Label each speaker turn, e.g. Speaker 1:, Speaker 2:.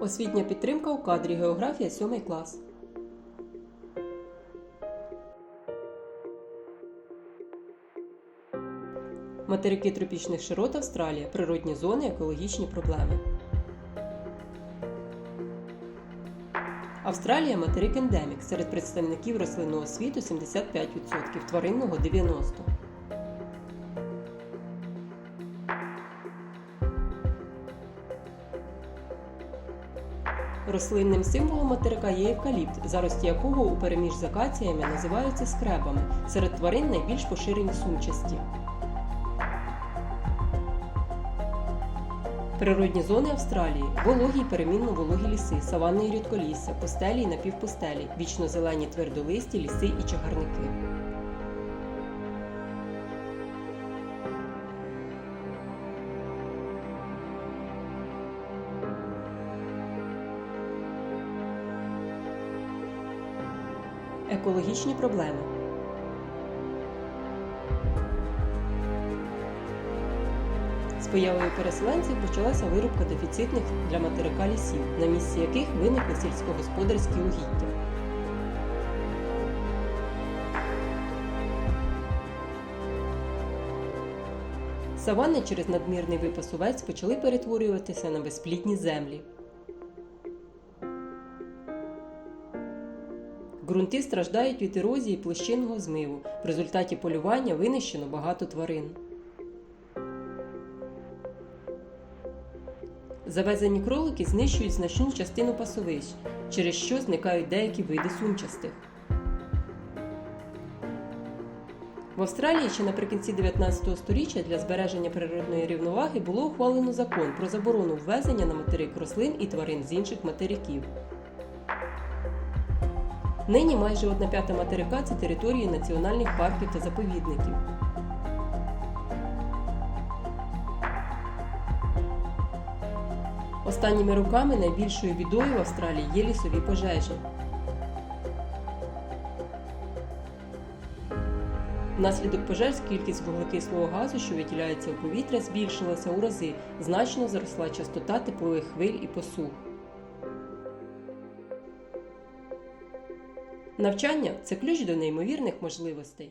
Speaker 1: Освітня підтримка у кадрі Географія 7 клас. Материки тропічних широт Австралія. Природні зони, екологічні проблеми. Австралія материк ендемік. Серед представників рослинного світу 75%, тваринного 90%. Рослинним символом материка є евкаліпт, зарості якого у переміж з акаціями називаються скребами. Серед тварин найбільш поширені сумчасті. Природні зони Австралії вологі й перемінно вологі ліси, саванни і рідколісся, постелі і напівпустелі, вічнозелені твердолисті, ліси і чагарники. Екологічні проблеми. З появою переселенців почалася вирубка дефіцитних для материка лісів, на місці яких виникли сільськогосподарські угіддя. Саванни через надмірний випас овець почали перетворюватися на безплідні землі. Ґрунти страждають від ерозії площинного змиву. В результаті полювання винищено багато тварин. Завезені кролики знищують значну частину пасовищ, через що зникають деякі види сумчастих. В Австралії ще наприкінці 19 століття для збереження природної рівноваги було ухвалено закон про заборону ввезення на материк рослин і тварин з інших материків. Нині майже одна п'ята материка це території національних парків та заповідників. Останніми роками найбільшою бідою в Австралії є лісові пожежі. Внаслідок пожеж кількість вуглекислого газу, що виділяється у повітря, збільшилася у рази, значно зросла частота теплових хвиль і посух. Навчання це ключ до неймовірних можливостей.